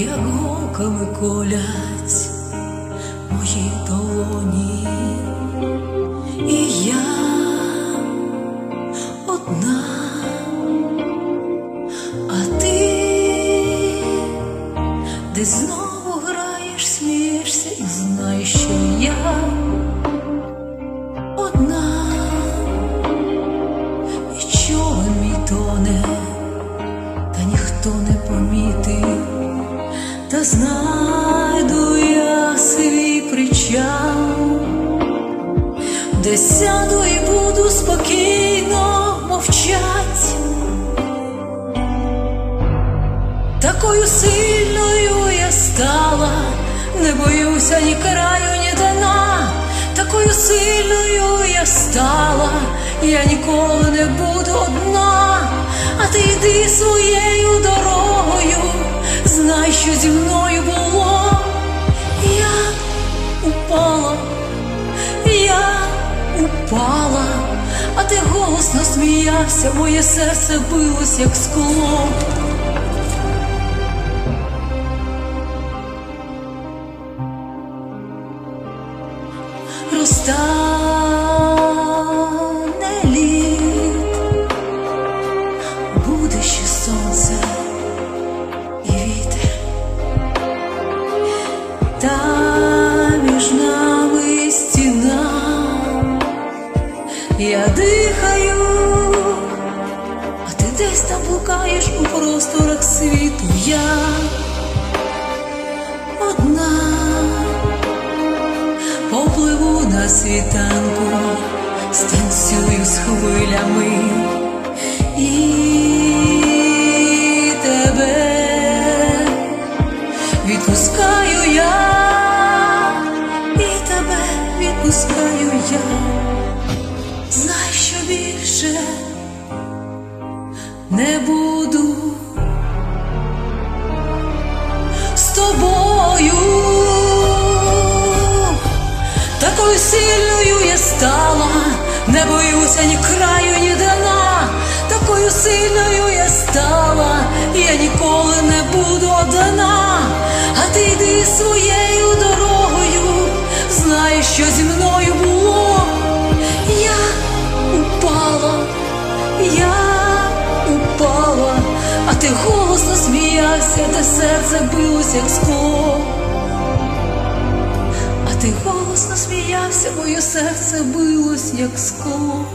руками колять мої долоні, і я одна, а ти де знову граєш, смієшся і знаєш, що знайду я свій причал, де сяду і буду спокійно мовчать. Такою сильною я стала, не боюся ні краю, ні дна. Такою сильною я стала, я ніколи не буду одна, а ти йди своєю дорогою, що зі мною було. Я упала, я упала, а ти голосно сміявся, моє серце билось, як скло. розтане я дихаю, а ти десь там блукаєш у просторах світу. Я одна попливу на світанку, станцюю з хвилями і тебе відпускаю я, і тебе відпускаю не боюся ні краю, ні дна. Такою сильною я стала, я ніколи не буду одна. А ти йди своєю дорогою, знаєш, що зі мною було. Я упала, я упала, а ти голосно сміявся, де серце билось, як скло. Ти голосно сміявся, моє серце билось, як скло.